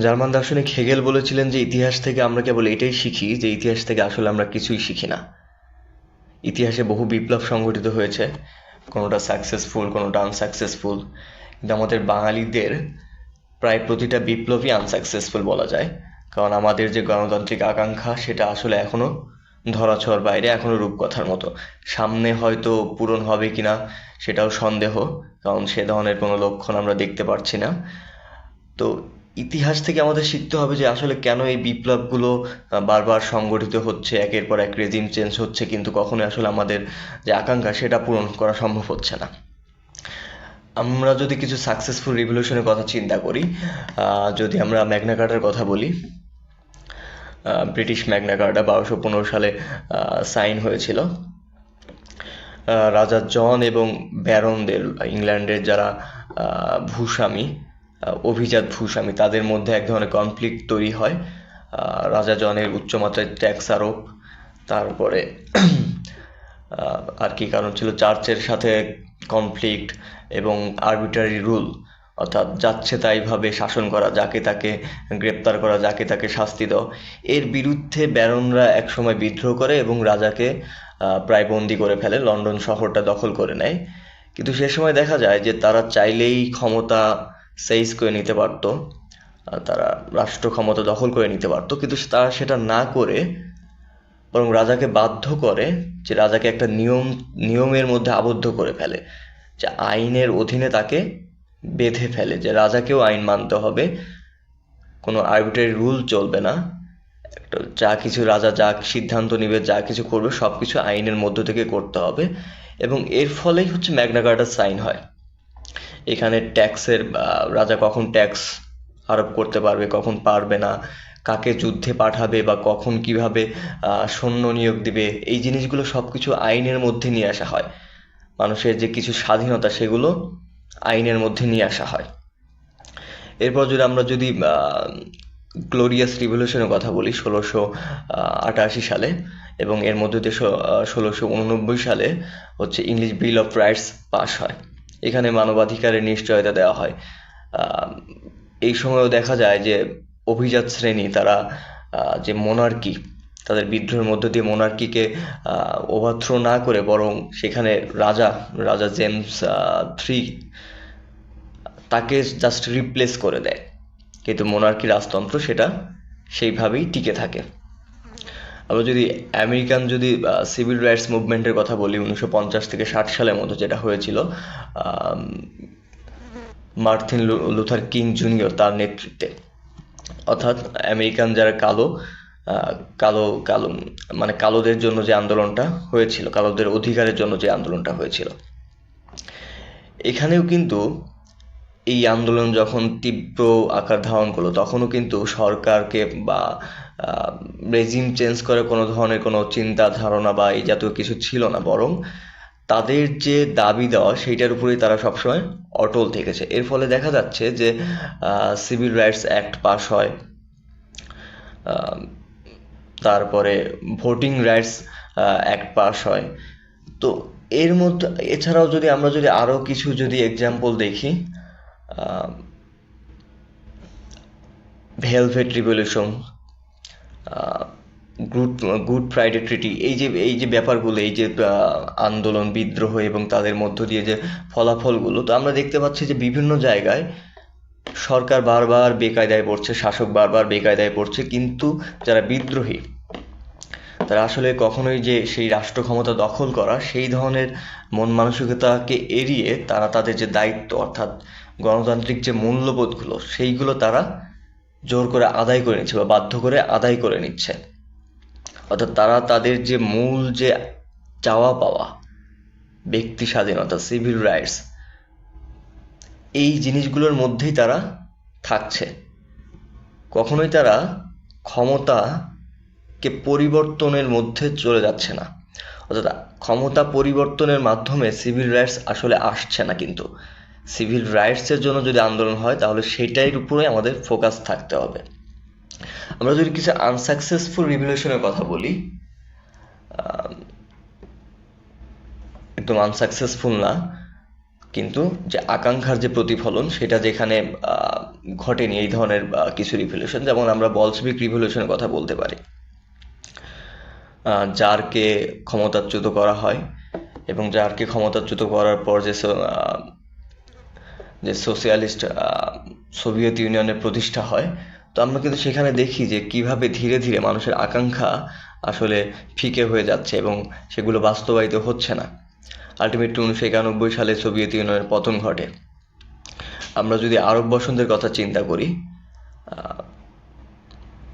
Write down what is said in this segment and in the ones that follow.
German দার্শনিক Hegel বলেছিলেন যে ইতিহাস থেকে আমরা কেবল এটাই শিখি যে ইতিহাস থেকে আসলে আমরা কিছুই শিখি না। ইতিহাসে বহু বিপ্লব সংঘটিত হয়েছে, কোনোটা সাকসেসফুল কোনোটা আনসাকসেসফুল কিন্তু আমাদের বাঙালিদের প্রায় প্রতিটা বিপ্লবই আনসাকসেসফুল বলা যায়। কারণ আমাদের যে গণতান্ত্রিক আকাঙ্ক্ষা, সেটা আসলে এখনও ধরাছোঁয়ার বাইরে, এখনও রূপকথার মতো। সামনে হয়তো পূরণ হবে কিনা, সেটাও সন্দেহ, কারণ সে ধরনের কোনো লক্ষণ আমরা দেখতে পারছি না। তো ইতিহাস থেকে আমাদের শিখতে হবে যে আসলে কেন এই বিপ্লবগুলো বারবার সংগঠিত হচ্ছে, একের পর এক রেজিম চেঞ্জ হচ্ছে, কিন্তু কখনোই আসলে আমাদের যে আকাঙ্ক্ষা সেটা পূরণ করা সম্ভব হচ্ছে না। আমরা যদি কিছু সাকসেসফুল রিভলিউশনের কথা চিন্তা করি যদি আমরা ম্যাগনা কার্টার কথা বলি ব্রিটিশ ম্যাগনা কার্টা বারোশো পনেরো সালে সাইন হয়েছিল। রাজা জন এবং ব্যারনদের ইংল্যান্ডের যারা ভূস্বামী অভিজাত ভূস্বামী তাদের মধ্যে এক ধরনের কনফ্লিক্ট তৈরি হয়। রাজা জনের উচ্চমাত্রায় ট্যাক্স আরোপ, তারপরে আর কি কারণ ছিল চার্চের সাথে কনফ্লিক্ট এবং আরবিটারি রুল অর্থাৎ যাচ্ছে তাইভাবে শাসন করা, যাকে তাকে গ্রেপ্তার করা, যাকে তাকে শাস্তি দাও এর বিরুদ্ধে ব্যারনরা একসময় বিদ্রোহ করে এবং রাজাকে প্রায় বন্দি করে ফেলে, লন্ডন শহরটা দখল করে নেয়। কিন্তু সে সময় দেখা যায় যে তারা চাইলেই ক্ষমতা সেইজ করে নিতে পারতো তারা রাষ্ট্র ক্ষমতা দখল করে নিতে পারতো, কিন্তু তারা সেটা না করে বরং রাজাকে বাধ্য করে যে রাজাকে একটা নিয়ম, নিয়মের মধ্যে আবদ্ধ করে ফেলে, যে আইনের অধীনে তাকে বেঁধে ফেলে, যে রাজাকেও আইন মানতে হবে, কোনো আরবিটারি রুল চলবে না, একটা যা কিছু রাজা যা সিদ্ধান্ত নেবে, যা কিছু করবে সব কিছু আইনের মধ্য থেকে করতে হবে, এবং এর ফলেই হচ্ছে ম্যাগনা কার্টার সাইন হয়। এখানে ট্যাক্সের রাজা কখন ট্যাক্স আরোপ করতে পারবে, কখন পারবে না, কাকে যুদ্ধে পাঠাবে বা কখন কীভাবে সৈন্য নিয়োগ দিবে, এই জিনিসগুলো সব কিছু আইনের মধ্যে নিয়ে আসা হয়। মানুষের যে কিছু স্বাধীনতা সেগুলো আইনের মধ্যে নিয়ে আসা হয়। এরপর যদি আমরা যদি গ্লোরিয়াস রিভলিউশনের কথা বলি, ষোলোশো আটাশি সালে এবং এর মধ্যে দিয়ে ষোলোশো উননব্বই সালে হচ্ছে English bill of rights pass হয়। এখানে মানবাধিকারের নিশ্চয়তা দেওয়া হয়। এই সময়ও দেখা যায় যে অভিজাত শ্রেণি তারা যে মোনার্কি তাদের বিদ্রোহের মধ্য দিয়ে মোনার্কিকে ওভারথ্রো না করে বরং সেখানে রাজা রাজা জেমস থ্রি, তাকে জাস্ট রিপ্লেস করে দেয়। কিন্তু মোনার্কি রাজতন্ত্র সেটা সেইভাবেই টিকে থাকে। আমরা যদি আমেরিকান যদি সিভিল রাইটস মুভমেন্টের কথা বলি, উনিশশো পঞ্চাশ থেকে ষাট সালের মতো যেটা হয়েছিল লু- লুথার কিং জুনিয়র তার নেতৃত্বে। অর্থাৎ আমেরিকান যারা কালো কালো কালো মানে কালোদের জন্য যে আন্দোলনটা হয়েছিল, কালোদের অধিকারের জন্য যে আন্দোলনটা হয়েছিল। এখানেও কিন্তু এই আন্দোলন যখন তীব্র আকার ধারণ করল, তখনও কিন্তু সরকারকে বা রেজিম চেঞ্জ করে কোনো ধরনের কোনো চিন্তা ধারণা বা এই জাতীয় কিছু ছিল না, বরং তাদের যে দাবি দেওয়া সেইটার উপরেই তারা সবসময় অটল থেকেছে। এর ফলে দেখা যাচ্ছে যে সিভিল রাইটস অ্যাক্ট পাস হয় তারপরে ভোটিং রাইটস অ্যাক্ট পাস হয়। তো এর মধ্যে, এছাড়াও যদি আমরা যদি আরও কিছু যদি এক্সাম্পল দেখি velvet revolution good good Friday treaty এই যে এই যে ব্যাপারগুলো, এই যে আন্দোলন, বিদ্রোহ এবং তাদের মধ্য দিয়ে যে ফলাফলগুলো, তো আমরা দেখতে পাচ্ছি যে বিভিন্ন জায়গায় সরকার বারবার বেকায়দায় পড়ছে, শাসক বারবার বেকায়দায় পড়ছে, কিন্তু যারা বিদ্রোহী, তারা আসলে কখনোই যে সেই রাষ্ট্র ক্ষমতা দখল করা, সেই ধরনের মন মানসিকতাকে এড়িয়ে তারা তাদের যে দায়িত্ব, অর্থাৎ গণতান্ত্রিক যে মূল্যবোধগুলো, সেইগুলো তারা জোর করে আদায় করে নিচ্ছে বা বাধ্য করে আদায় করে নিচ্ছে। অর্থাৎ তারা তাদের যে মূল যে চাওয়া পাওয়া, ব্যক্তি স্বাধীনতা সিভিল রাইটস এই জিনিসগুলোর মধ্যেই তারা থাকছে। কখনোই তারা ক্ষমতাকে পরিবর্তনের মধ্যে চলে যাচ্ছে না। অর্থাৎ ক্ষমতা পরিবর্তনের মাধ্যমে সিভিল রাইটস আসলে আসছে না কিন্তু। সিভিল রাইটসের জন্য যদি আন্দোলন হয়, তাহলে সেটার উপরে আমাদের ফোকাস থাকতে হবে। আমরা যদি কিছু আনসাকসেসফুল রিভলিউশনের কথা বলি একদম আনসাকসেসফুল না, কিন্তু যে আকাঙ্ক্ষার যে প্রতিফলন, সেটা যেখানে ঘটেনি এই ধরনের কিছু রিভলিউশন যেমন আমরা বলসবিক রিভলিউশনের কথা বলতে পারি। যারকে ক্ষমতাচ্যুত করা হয় এবং যারকে ক্ষমতাচ্যুত করার পর যে যে সোশিয়ালিস্ট সোভিয়েত ইউনিয়নের প্রতিষ্ঠা হয়। তো আমরা কিন্তু সেখানে দেখি যে কীভাবে ধীরে ধীরে মানুষের আকাঙ্ক্ষা আসলে ফিকে হয়ে যাচ্ছে এবং সেগুলো বাস্তবায়িত হচ্ছে না। আলটিমেটলি উনিশশো একানব্বই সালে সোভিয়েত ইউনিয়নের পতন ঘটে। আমরা যদি আরব বসন্তের কথা চিন্তা করি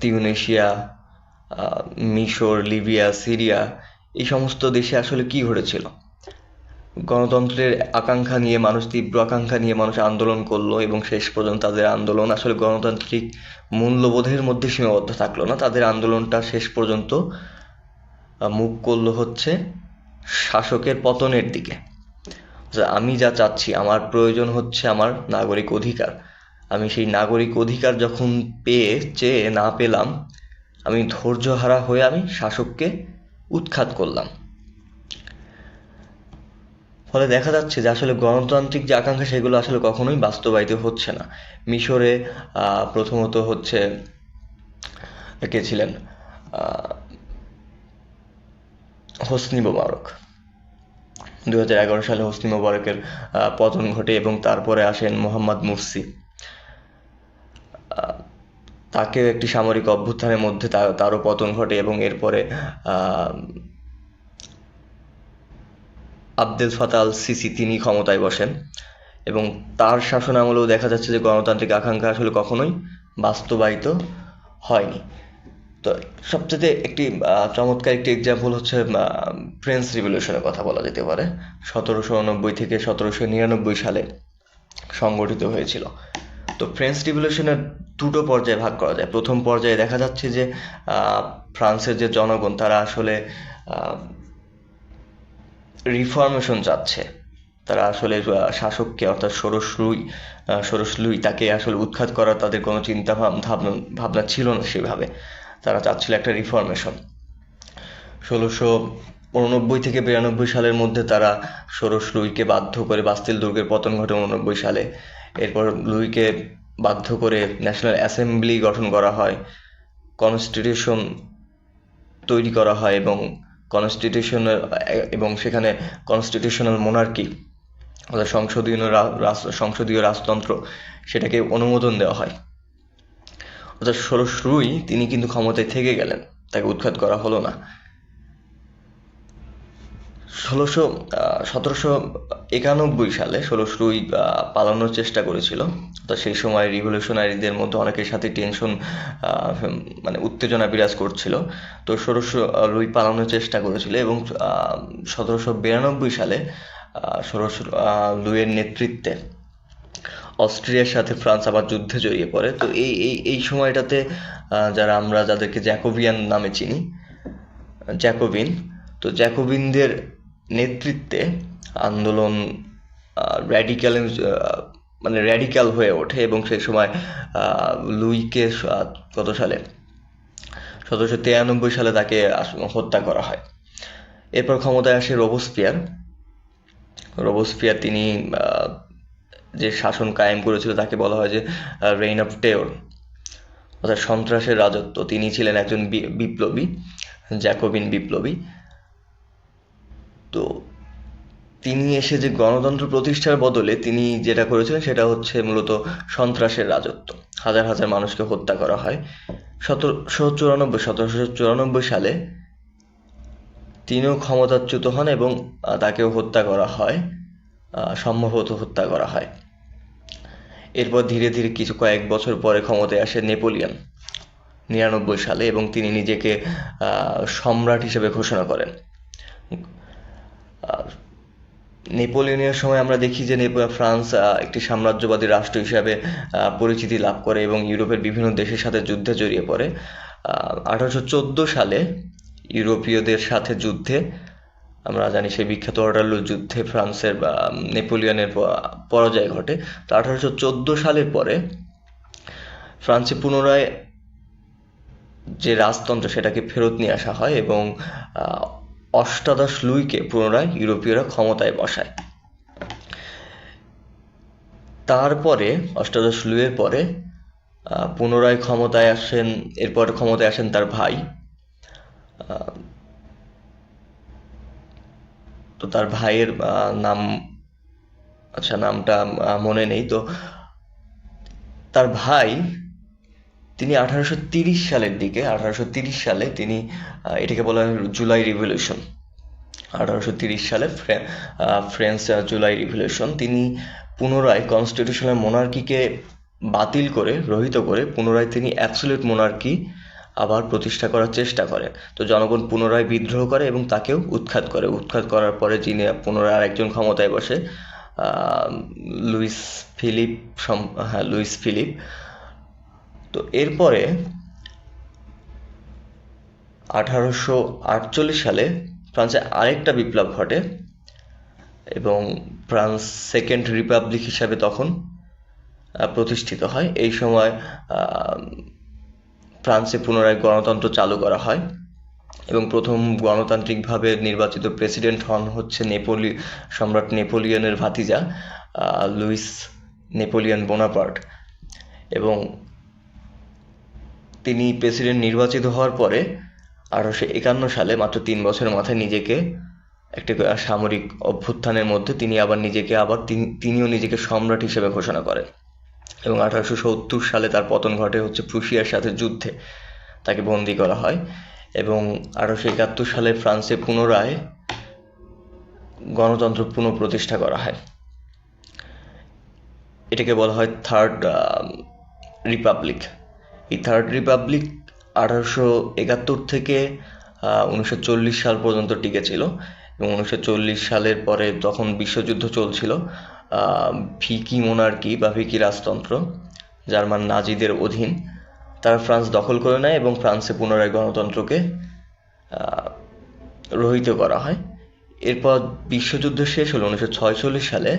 তিউনেশিয়া মিশর, লিবিয়া, সিরিয়া, এই সমস্ত দেশে আসলে কি ঘটেছিল? গণতন্ত্রের আকাঙ্ক্ষা নিয়ে মানুষ, তীব্র আকাঙ্ক্ষা নিয়ে মানুষ আন্দোলন করল এবং শেষ পর্যন্ত তাদের আন্দোলন আসলে গণতান্ত্রিক মূল্যবোধের মধ্যে সীমাবদ্ধ থাকল না। তাদের আন্দোলনটা শেষ পর্যন্ত মুখ করল হচ্ছে শাসকের পতনের দিকে। আমি যা চাচ্ছি, আমার প্রয়োজন হচ্ছে আমার নাগরিক অধিকার। আমি সেই নাগরিক অধিকার যখন পেয়ে, চেয়ে না পেলাম, আমি ধৈর্যহারা হয়ে আমি শাসককে উৎখাত করলাম। ফলে দেখা যাচ্ছে যে আসলে গণতান্ত্রিক যে আকাঙ্ক্ষা, সেগুলো আসলে কখনোই বাস্তবায়িত হচ্ছে না। মিশরে প্রথমত হচ্ছে, কে ছিলেন? Hosni Mubarak. দু হাজার এগারো সালে হোসনি মোবারকের পতন ঘটে এবং তারপরে আসেন মোহাম্মদ মুরসি। তাকেও একটি সামরিক অভ্যুত্থানের মধ্যে তারও পতন ঘটে এবং এরপরে আবদেল ফাতাহ আল সিসি তিনি ক্ষমতায় বসেন এবং তার শাসন আমলেও দেখা যাচ্ছে যে গণতান্ত্রিক আকাঙ্ক্ষা আসলে কখনোই বাস্তবায়িত হয়নি। তো সবচেয়ে একটি চমৎকার একটি এক্সাম্পল হচ্ছে ফ্রেঞ্চ রিভলিউশনের কথা বলা যেতে পারে। সতেরোশো উনব্বই থেকে সতেরোশো নিরানব্বই সালে সংগঠিত হয়েছিল। তো ফ্রেঞ্চ রিভলিউশনের দুটো পর্যায়ে ভাগ করা যায়। প্রথম পর্যায়ে দেখা যাচ্ছে যে ফ্রান্সের যে জনগণ, তারা আসলে রিফর্মেশন চাচ্ছে তারা আসলে শাসককে অর্থাৎ ষোড়শ লুই ষোড়শ লুই তাকে আসলে উৎখাত করার তাদের কোনো চিন্তা ভাব- ভাবনা ভাবনা ছিল না সেভাবে। তারা চাচ্ছিল একটা রিফর্মেশন ষোলোশো উননব্বই থেকে বিরানব্বই সালের মধ্যে তারা ষোড়শ লুইকে বাধ্য করে বাস্তিল দুর্গের পতন ঘটে উননব্বই সালে। এরপর লুইকে বাধ্য করে ন্যাশনাল অ্যাসেম্বলি গঠন করা হয় কনস্টিটিউশন তৈরি করা হয় এবং কনস্টিটিউশনাল এবং সেখানে কনস্টিটিউশনাল মোনার্কি অর্থাৎ সংসদীয় সংসদীয় রাজতন্ত্র, সেটাকে অনুমোদন দেওয়া হয়। অর্থাৎ ষোলো শুরুই তিনি কিন্তু ক্ষমতায় থেকে গেলেন, তাকে উৎখাত করা হলো না। ষোলোশো সতেরোশো একানব্বই সালে ষোলোশো লুই পালানোর চেষ্টা করেছিল। তো সেই সময় রিভলিউশনারিদের মধ্যে অনেকের সাথে টেনশন মানে উত্তেজনা বিরাজ করছিল। তো ষোলোশো লুই পালানোর চেষ্টা করেছিল এবং সতেরোশো বিরানব্বই সালে ষোলোশো লুইয়ের নেতৃত্বে অস্ট্রিয়ার সাথে ফ্রান্স আবার যুদ্ধে জড়িয়ে পড়ে। তো এই এই এই সময়টাতে যারা আমরা যাদেরকে জ্যাকোবিয়ান নামে চিনি, জ্যাকোবিন, তো জ্যাকোবিনদের নেতৃত্বে আন্দোলন র্যাডিক্যাল মানে র্যাডিক্যাল হয়ে ওঠে এবং সেই সময় লুইকে কত সালে? সতেরোশো তিরানব্বই সালে তাকে হত্যা করা হয়। এরপর ক্ষমতায় আসে রোবোস্পিয়ার রোবোস্পিয়ার তিনি যে শাসন কায়েম করেছিল তাকে বলা হয় যে রেইন অফ টেওর অর্থাৎ সন্ত্রাসের রাজত্ব। তিনি ছিলেন একজন বিপ্লবী, জ্যাকোবিন বিপ্লবী। তো তিনি এসে যে গণতন্ত্র প্রতিষ্ঠার বদলে তিনি যেটা করেছিলেন সেটা হচ্ছে মূলত সন্ত্রাসের রাজত্ব। হাজার হাজার মানুষকে হত্যা করা হয়। সতেরোশো চুরানব্বই সতেরোশো চুরানব্বই সালে তিনিও ক্ষমতাচ্যুত হন এবং তাকেও হত্যা করা হয় সম্ভবত হত্যা করা হয়। এরপর ধীরে ধীরে কিছু কয়েক বছর পরে ক্ষমতায় আসে নেপোলিয়ন, নিরানব্বই সালে, এবং তিনি নিজেকে সম্রাট হিসেবে ঘোষণা করেন। নেপোলিয়নের সময় আমরা দেখি যে ফ্রান্স একটি সাম্রাজ্যবাদী রাষ্ট্র হিসাবে পরিচিতি লাভ করে এবং ইউরোপের বিভিন্ন দেশের সাথে যুদ্ধে জড়িয়ে পড়ে। আঠারোশো চোদ্দ সালে ইউরোপীয়দের সাথে যুদ্ধে, আমরা জানি সেই বিখ্যাত ওয়াটারলু যুদ্ধে ফ্রান্সের বা নেপোলিয়নের পরাজয় ঘটে। তো আঠারোশো চোদ্দ সালের পরে ফ্রান্সে পুনরায় যে রাজতন্ত্র, সেটাকে ফেরত নিয়ে আসা হয় এবং অষ্টাদশ লুইকে পুনরায় ইউরোপীয়রা ক্ষমতায় বসায়। তারপরে, অষ্টাদশ লুইয়ের পরে পুনরায় ক্ষমতায় আসেন, এরপর ক্ষমতায় আসেন তার ভাই। তো তার ভাইয়ের নাম আচ্ছা নামটা মনে নেই। তো তার ভাই তিনি আঠারোশো তিরিশ সালের দিকে আঠারোশো তিরিশ সালে তিনি এটাকে বলা হয় জুলাই রিভলিউশন। আঠারোশো তিরিশ সালে fre- ah, French ah, July revolution. তিনি পুনরায় কনস্টিটিউশনাল মোনার্কিকে বাতিল করে রহিত করে পুনরায় তিনি অ্যাবসলিউট মোনার্কি আবার প্রতিষ্ঠা করার চেষ্টা করে। তো জনগণ পুনরায় বিদ্রোহ করে এবং তাকেও উৎখাত করে। উৎখাত করার পরে যিনি পুনরায় আরেকজন ক্ষমতায় বসে লুইস ফিলিপ হ্যাঁ লুইস ফিলিপ তো এরপরে আঠারোশো আটচল্লিশ সালে ফ্রান্সে আরেকটা বিপ্লব ঘটে এবং ফ্রান্স সেকেন্ড রিপাবলিক হিসাবে তখন প্রতিষ্ঠিত হয়। এই সময় ফ্রান্সে পুনরায় গণতন্ত্র চালু করা হয় এবং প্রথম গণতান্ত্রিকভাবে নির্বাচিত প্রেসিডেন্ট হন হচ্ছে নেপোলি, সম্রাট নেপোলিয়নের ভাতিজা লুইস নেপোলিয়ন বোনাপার্ট। এবং তিনি প্রেসিডেন্ট নির্বাচিত হওয়ার পরে আঠারোশো একান্ন সালে মাত্র তিন বছরের মাথায় নিজেকে একটি সামরিক অভ্যুত্থানের মধ্যে তিনি আবার নিজেকে আবার তিনি, তিনিও নিজেকে সম্রাট হিসেবে ঘোষণা করেন। এবং আঠারোশো সত্তর সালে তার পতন ঘটে হচ্ছে প্রুশিয়ার সাথে যুদ্ধে তাকে বন্দি করা হয়। এবং আঠারোশো একাত্তর সালে ফ্রান্সে পুনরায় গণতন্ত্র পুনঃপ্রতিষ্ঠা করা হয়। এটাকে বলা হয় থার্ড রিপাবলিক এই থার্ড রিপাবলিক আঠারোশো একাত্তর থেকে উনিশশো চল্লিশ সাল পর্যন্ত টিকে ছিল এবং উনিশশো চল্লিশ সালের পরে তখন বিশ্বযুদ্ধ চলছিল ভিকি মোনার্কি বা ভিকি রাজতন্ত্র, জার্মান নাজিদের অধীন। তারা ফ্রান্স দখল করে নেয় এবং ফ্রান্সে পুনরায় গণতন্ত্রকে রহিত করা হয়। এরপর বিশ্বযুদ্ধ শেষ হলো উনিশশো সালে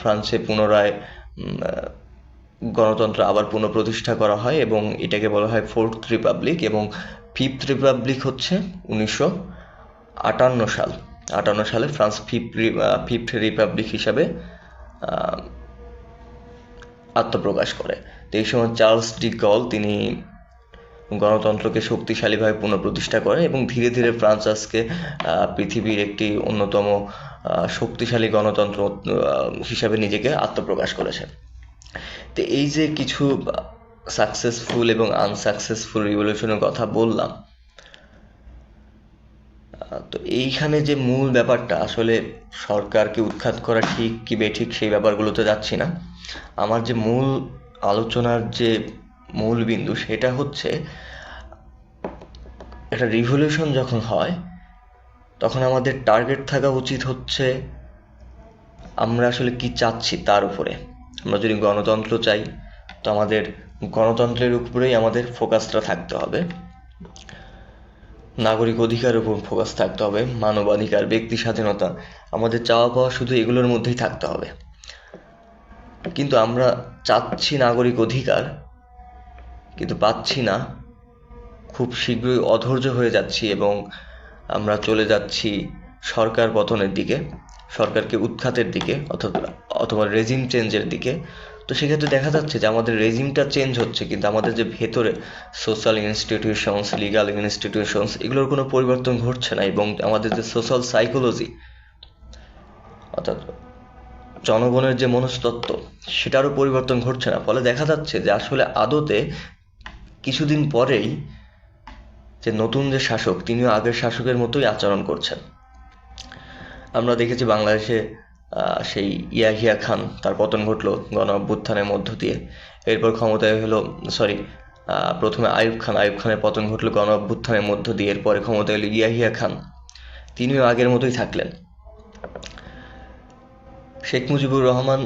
ফ্রান্সে পুনরায় গণতন্ত্র আবার পুনঃপ্রতিষ্ঠা করা হয় এবং এটাকে বলা হয় ফোর্থ রিপাবলিক এবং ফিফথ রিপাবলিক হচ্ছে উনিশশো আটান্ন সাল। আটান্ন সালে ফ্রান্স ফিফথ ফিফথ রিপাবলিক হিসাবে আত্মপ্রকাশ করে। তো এই সময় চার্লস ডি গল তিনি গণতন্ত্রকে শক্তিশালীভাবে পুনঃপ্রতিষ্ঠা করে এবং ধীরে ধীরে ফ্রান্স আজকে পৃথিবীর একটি অন্যতম শক্তিশালী গণতন্ত্র হিসাবে নিজেকে আত্মপ্রকাশ করেছে। তো এই যে কিছু সাকসেসফুল এবং আনসাকসেসফুল রিভলিউশনের কথা বললাম তো এইখানে যে মূল ব্যাপারটা, আসলে সরকারকে উৎখাত করা ঠিক কি বেঠিক সেই ব্যাপারগুলোতে যাচ্ছি না। আমার যে মূল আলোচনার যে মূল বিন্দু সেটা হচ্ছে, একটা রিভলিউশন যখন হয়, তখন আমাদের টার্গেট থাকা উচিত হচ্ছে আমরা আসলে কি চাচ্ছি তার উপরে। আমরা যদি গণতন্ত্র চাই, তো আমাদের গণতন্ত্রের উপরেই আমাদের ফোকাসটা থাকতে হবে। নাগরিক অধিকারের উপর ফোকাস থাকতে হবে, মানবাধিকার, ব্যক্তি স্বাধীনতা, আমাদের চাওয়া পাওয়া শুধু এগুলোর মধ্যেই থাকতে হবে। কিন্তু আমরা চাচ্ছি নাগরিক অধিকার, কিন্তু পাচ্ছি না। খুব শীঘ্রই অধৈর্য হয়ে যাচ্ছি এবং আমরা চলে যাচ্ছি সরকার পতনের দিকে। সরকারকে উৎখাতের দিকে অথবা অথবা রেজিম চেঞ্জের দিকে। তো সেক্ষেত্রে দেখা যাচ্ছে যে আমাদের রেজিমটা চেঞ্জ হচ্ছে, কিন্তু আমাদের যে ভেতরে সোশ্যাল ইনস্টিটিউশনস লিগাল ইনস্টিটিউশনস এগুলোর কোনো পরিবর্তন ঘটছে না এবং আমাদের যে সোশ্যাল সাইকোলজি অর্থাৎ জনগণের যে মনস্তত্ত্ব, সেটারও পরিবর্তন ঘটছে না। ফলে দেখা যাচ্ছে যে আসলে আদতে কিছুদিন পরেই যে নতুন যে শাসক, তিনিও আগের শাসকের মতোই আচরণ করছেন। আমরা দেখেছি বাংলাদেশে সেই ইয়াহিয়া খান, তার পতন ঘটলো গণ অভ্যুত্থানের মধ্য দিয়ে। এরপর ক্ষমতায় হলো সরি প্রথমে আইয়ুব খান। আইয়ুব খানের পতন ঘটলো গণ অভ্যুত্থানের মধ্য দিয়ে। এরপরে ক্ষমতায় এলো ইয়াহিয়া খান। তিনিও আগের মতোই থাকলেন। শেখ মুজিবুর রহমান,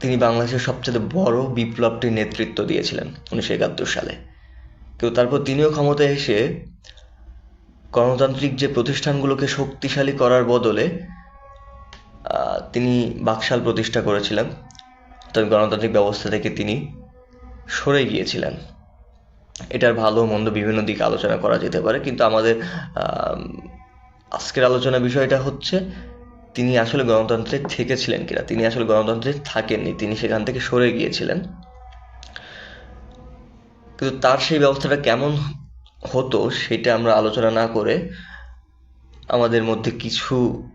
তিনি বাংলাদেশের সবচেয়ে বড় বিপ্লবটির নেতৃত্ব দিয়েছিলেন উনিশশো একাত্তর সালে। কিন্তু তারপর তিনিও ক্ষমতায় এসে গণতান্ত্রিক যে প্রতিষ্ঠানগুলোকে শক্তিশালী করার বদলে তিনি বাকশাল প্রতিষ্ঠা করেছিলেন। তবে গণতান্ত্রিক ব্যবস্থা থেকে তিনি সরে গিয়েছিলেন। এটার ভালো মন্দ বিভিন্ন দিক আলোচনা করা যেতে পারে, কিন্তু আমাদের আজকের আলোচনা বিষয়টা হচ্ছে, তিনি আসলে গণতন্ত্রে থেকেছিলেন কিনা? তিনি আসলে গণতন্ত্রে থাকেননি, তিনি সেখান থেকে সরে গিয়েছিলেন। কিন্তু তার সেই ব্যবস্থাটা কেমন হতো, সেটা আমরা আলোচনা না করে আমাদের মধ্যে কিছু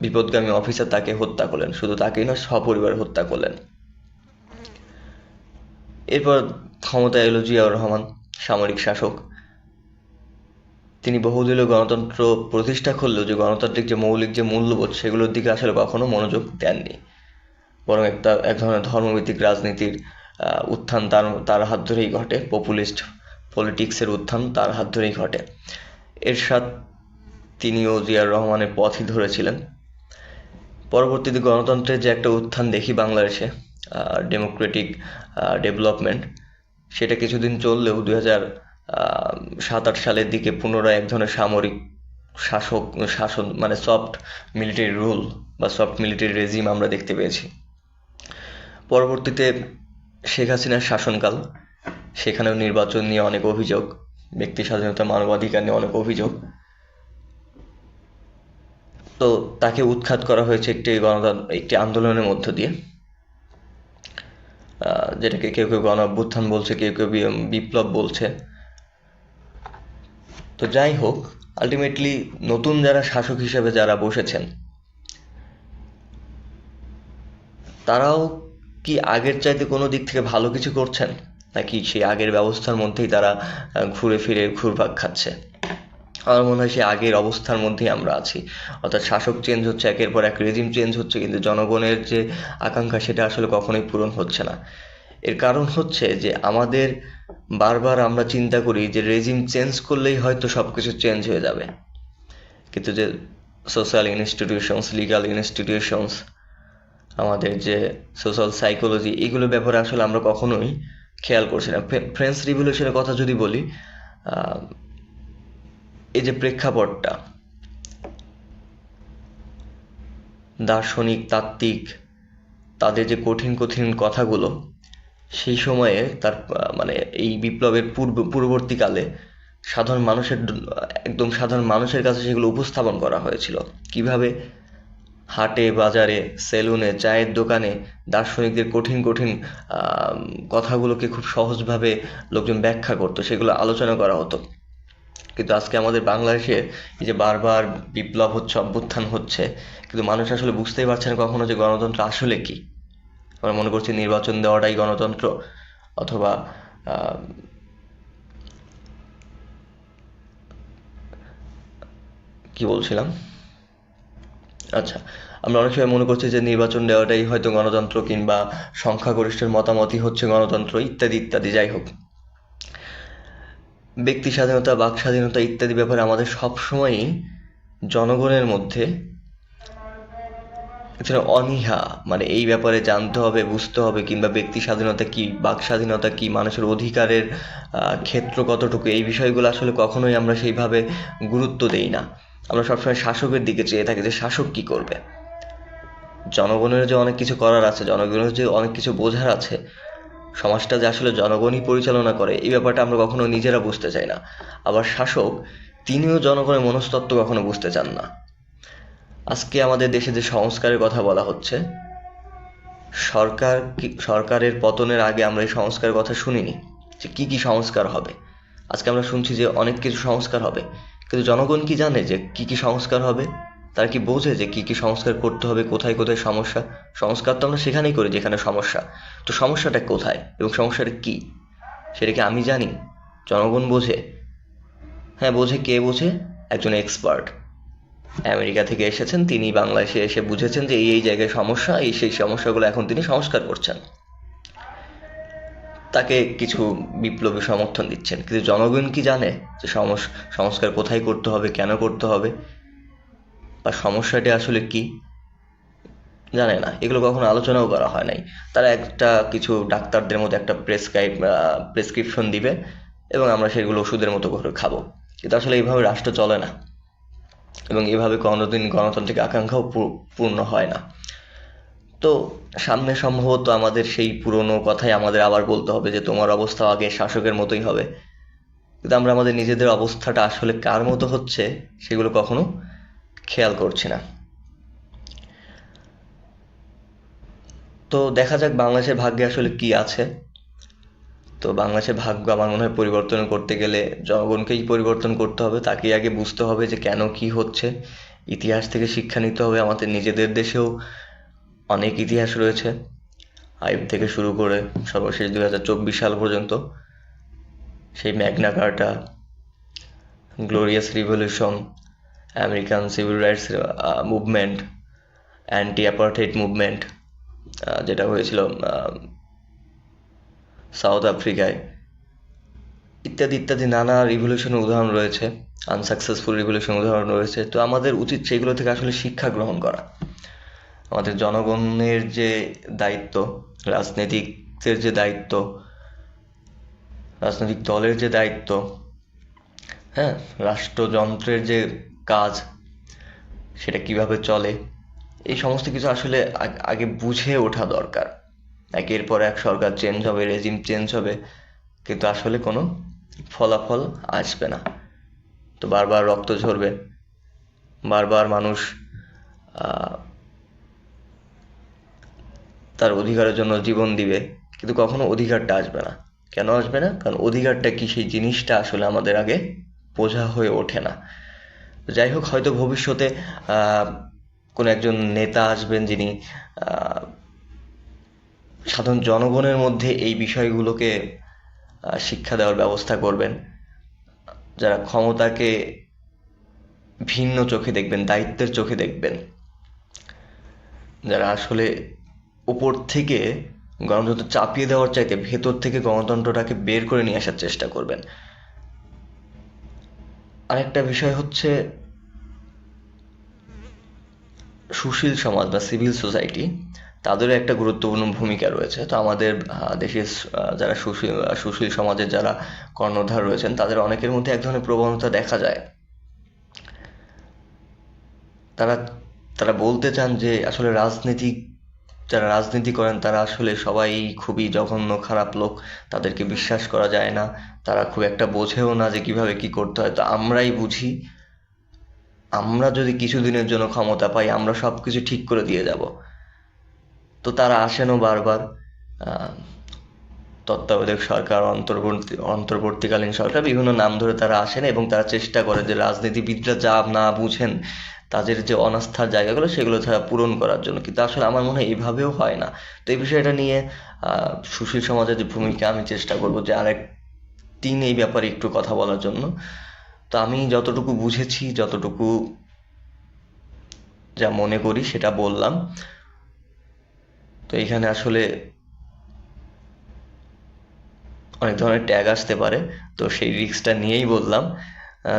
বিপদগামী অফিসার তাকে হত্যা করলেন। শুধু তাকেই না সপরিবার হত্যা করলেন। এরপর ক্ষমতায় এলো জিয়াউর রহমান, সামরিক শাসক। তিনি বহুদলীয় গণতন্ত্র প্রতিষ্ঠা করলেও যে গণতান্ত্রিক যে মৌলিক যে মূল্যবোধ, সেগুলোর দিকে আসলে কখনো মনোযোগ দেননি। বরং একটা, এক ধরনের ধর্মভিত্তিক রাজনীতির উত্থান তার তার হাত ধরেই ঘটে, পপুলিস্ট পলিটিক্সের উত্থান তার হাত ধরেই ঘটে। এরশাদ তিনিও জিয়াউর রহমানের পথই ধরেছিলেন। পরবর্তীতে গণতন্ত্রের যে একটা উত্থান দেখি বাংলাদেশে ডেমোক্রেটিক ডেভেলপমেন্ট সেটা কিছুদিন চললেও দুই হাজার সাত আট সালের দিকে পুনরায় এক ধরনের সামরিক শাসক, শাসন মানে সফট মিলিটারি রুল বা সফট মিলিটারি রেজিম আমরা দেখতে পেয়েছি। পরবর্তীতে শেখ হাসিনার শাসনকাল সেখানেও নির্বাচন নিয়ে অনেক অভিযোগ, ব্যক্তি স্বাধীনতা মানবাধিকার নিয়ে অনেক অভিযোগ। তো তাকে উৎখাত করা হয়েছে একটি গণতন্ত্র একটি আন্দোলনের মধ্য দিয়ে। যেটাকে কেউ কেউ গণ অভ্যুত্থান বলছে, কেউ কেউ বিপ্লব বলছে। তো যাই হোক আলটিমেটলি নতুন যারা শাসক হিসেবে যারা বসেছেন, তারাও কি আগের চাইতে কোনো দিক থেকে ভালো কিছু করছেন? নাকি সেই আগের ব্যবস্থার মধ্যেই তারা ঘুরে ফিরে ঘুরপাক খাচ্ছে। আমার মনে হয় সেই আগের অবস্থার মধ্যেই আমরা আছি। অর্থাৎ শাসক চেঞ্জ হচ্ছে, একের পর এক রেজিম চেঞ্জ হচ্ছে, কিন্তু জনগণের যে আকাঙ্ক্ষা সেটা আসলে কখনোই পূরণ হচ্ছে না। এর কারণ হচ্ছে যে আমাদের বারবার আমরা চিন্তা করি যে রেজিম চেঞ্জ করলেই হয়তো সব কিছু চেঞ্জ হয়ে যাবে। কিন্তু যে সোশ্যাল ইনস্টিটিউশনস লিগাল ইনস্টিটিউশনস আমাদের যে সোশ্যাল সাইকোলজি এগুলো ব্যাপারে আসলে আমরা কখনোই খেয়াল করছি না ফ্রেঞ্চ রিভলিউশনের কথা যদি বলি এই যে প্রেক্ষাপটটা, দার্শনিক, তাত্ত্বিক, তাদের যে কঠিন কঠিন কথাগুলো, সেই সময়ে তার মানে এই বিপ্লবের পূর্ব, পূর্ববর্তীকালে সাধারণ মানুষের, একদম সাধারণ মানুষের কাছে সেগুলো উপস্থাপন করা হয়েছিল। কীভাবে হাটে, বাজারে, সেলুনে, চায়ের দোকানে দার্শনিকদের কঠিন কঠিন কথাগুলোকে খুব সহজভাবে লোকজন ব্যাখ্যা করতো, সেগুলো আলোচনা করা হতো। কিন্তু আজকে আমাদের বাংলাদেশে এই যে বারবার বিপ্লব হচ্ছে, অভ্যুত্থান হচ্ছে, কিন্তু মানুষ আসলে বুঝতেই পারছে না কখনো যে গণতন্ত্র আসলে কি। আমরা মনে করছি নির্বাচন দেওয়াটাই গণতন্ত্র, অথবা কি বলছিলাম? আচ্ছা আমরা অনেক সময় মনে করছি যে নির্বাচন দেওয়াটাই হয়তো গণতন্ত্র কিংবা সংখ্যাগরিষ্ঠের মতামতই হচ্ছে গণতন্ত্র, ইত্যাদি ইত্যাদি, যাই হোক। ব্যক্তি স্বাধীনতা, বাক স্বাধীনতা ইত্যাদি ব্যাপারে আমাদের সবসময়ই জনগণের মধ্যে একটা অনীহা মানে এই ব্যাপারে জানতে হবে, বুঝতে হবে কিংবা ব্যক্তি স্বাধীনতা কি, বাক স্বাধীনতা কি, মানুষের অধিকারের ক্ষেত্র কতটুকু, এই বিষয়গুলো আসলে কখনোই আমরা সেইভাবে গুরুত্ব দেই না। আমরা সবসময় শাসকের দিকে চেয়ে থাকি যে শাসক কি করবে। জনগণের যে অনেক কিছু করার আছে, জনগণের যে অনেক কিছু বোঝার আছে, সমাজটা যে আসলে জনগণই পরিচালনা করে, এই ব্যাপারটা আমরা কখনো নিজেরা বুঝতে চাই না। আবার শাসক, তিনিও জনগণের মনস্তত্ত্ব কখনো বুঝতে চান না। আজকে আমাদের দেশে যে সংস্কারের কথা বলা হচ্ছে, সরকার সরকারের পতনের আগে আমরা এই সংস্কারের কথা শুনিনি যে কি কি সংস্কার হবে। আজকে আমরা শুনছি যে অনেক কিছু সংস্কার হবে। কিন্তু জনগণ কি জানে যে কি কি সংস্কার হবে? তারা কি বোঝে যে কি কি সংস্কার করতে হবে, কোথায় কোথায় সমস্যা? সংস্কার তো আমরা সেখানেই করি যেখানে সমস্যা। তো সমস্যাটা কোথায় এবং সমস্যাটা কি? সেটা কি আমি জানি? জনগণ বোঝে। হ্যাঁ বোঝে কে বোঝে? একজন এক্সপার্ট আমেরিকা থেকে এসেছেন, তিনি বাংলাদেশে এসে বুঝেছেন যে এই এই জায়গায় সমস্যা, এই, সেই সমস্যাগুলো এখন তিনি সংস্কার করছেন। তাকে কিছু বিপ্লবী সমর্থন দিচ্ছেন। কিন্তু জনগণ কি জানে যে সংস্কার কোথায় করতে হবে, কেন করতে হবে? বা সমস্যাটি আসলে কি? জানে না। এগুলো কখনো আলোচনাও করা হয় নাই। তারা একটা কিছু ডাক্তারদের মধ্যে একটা প্রেসক্রাইব প্রেসক্রিপশন দিবে এবং আমরা সেগুলো ওষুধের মতো করে খাব। কিন্তু আসলে এইভাবে রাষ্ট্র চলে না। এবং এভাবে কোনোদিন গণতান্ত্রিক আকাঙ্ক্ষাও পূর্ণ হয় না। তো সামনে সম্ভবত আমাদের সেই পুরনো কথাই আমাদের আবার বলতে হবে যে তোমার অবস্থা আগে শাসকের মতোই হবে। কিন্তু আমরা আমাদের নিজেদের অবস্থাটা আসলে কার মতো হচ্ছে সেগুলো কখনো খেয়াল করছি না। তো দেখা যাক বাংলাদেশের ভাগ্যে আসলে কি আছে। তো বাংলাদেশের ভাগ্য আমার মনে হয় পরিবর্তন করতে গেলে জনগণকেই পরিবর্তন করতে হবে, তাকেই আগে বুঝতে হবে যে কেন কি হচ্ছে। ইতিহাস থেকে শিক্ষা নিতে হবে, আমাদের নিজেদের দেশেও অনেক ইতিহাস রয়েছে। আইব থেকে শুরু করে সর্বশেষ দুই হাজার চব্বিশ সাল পর্যন্ত সেই Magna Carta, glorious revolution, American civil rights movement anti apartheid movement যেটা হয়েছিল সাউথ আফ্রিকায়, ইত্যাদি ইত্যাদি নানা রিভলিউশনের উদাহরণ রয়েছে আনসাকসেসফুল রিভলিউশন উদাহরণ রয়েছে। তো আমাদের উচিত সেগুলো থেকে আসলে শিক্ষা গ্রহণ করা। আমাদের জনগণের যে দায়িত্ব, রাজনীতিকদের যে দায়িত্ব, রাজনৈতিক দলের যে দায়িত্ব হ্যাঁ রাষ্ট্রযন্ত্রের যে কাজ, সেটা কীভাবে চলে, এই সমস্ত কিছু আসলে আগে বুঝে ওঠা দরকার। একের পর এক সরকার চেঞ্জ হবে রেজিম চেঞ্জ হবে, কিন্তু আসলে কোনো ফলাফল আসবে না। তো বারবার রক্ত ঝরবে, বারবার মানুষ তার অধিকারের জন্য জীবন দিবে, কিন্তু কখনো অধিকারটা আসবে না। কেন আসবে না? কারণ অধিকারটা কি সেই জিনিসটা আসলে আমাদের আগে বোঝা হয়ে ওঠে না। যাই হোক, হয়তো ভবিষ্যতে কোনো একজন নেতা আসবেন যিনি সাধারণ জনগণের মধ্যে এই বিষয়গুলোকে শিক্ষা দেওয়ার ব্যবস্থা করবেন। যারা ক্ষমতাকে ভিন্ন চোখে দেখবেন, দায়িত্বের চোখে দেখবেন। যারা আসলে উপর থেকে গণতন্ত্র চাপিয়ে দেওয়ার চাইতে ভেতর থেকে গণতন্ত্রটাকে বের করে নিয়ে আসার চেষ্টা করবেন। আরেকটা বিষয় হচ্ছে সুশীল সমাজ বা সিভিল সোসাইটি, তাদেরও একটা গুরুত্বপূর্ণ ভূমিকা রয়েছে। তো আমাদের দেশের যারা সুশীল সুশীল সমাজের যারা কর্ণধার রয়েছেন, তাদের অনেকের মধ্যে এক ধরনের প্রবণতা দেখা যায়। তারা তারা বলতে চান যে আসলে রাজনীতি যারা রাজনীতি করেন, তারা আসলে সবাই খুবই জঘন্য খারাপ লোক। তাদেরকে বিশ্বাস করা যায় না। তারা খুব একটা বোঝেও না যে কীভাবে কি করতে হয়। তো আমরাই বুঝি, আমরা যদি কিছুদিনের জন্য ক্ষমতা পাই, আমরা সব কিছু ঠিক করে দিয়ে যাব। তো তারা আসেনও বারবার। তত্ত্বাবধায়ক সরকার, অন্তর্বর্তী, অন্তর্বর্তীকালীন সরকার, বিভিন্ন নাম ধরে তারা আসেন এবং তারা চেষ্টা করে যে রাজনীতিবিদরা যা না বুঝেন তাদের যে অনাস্থার জায়গাগুলো সেগুলো তারা পূরণ করার জন্য। কিন্তু আসলে আমার মনে হয় এইভাবেও হয় না। তো এই বিষয়টা নিয়ে সুশীল সমাজের যে ভূমিকা আমি চেষ্টা করব যে আরেক দিন এই ব্যাপারে একটু কথা বলার জন্য। তো আমি যতটুকু বুঝেছি, যতটুকু যা মনে করি সেটা বললাম। তো এখানে আসলে অনেক ধরনের ট্যাগ আসতে পারে। তো সেই রিস্কটা নিয়েই বললাম।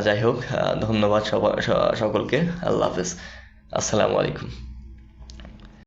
যাই হোক ধন্যবাদ সকলকে। আল্লাহ হাফেজ। আসসালামু আলাইকুম।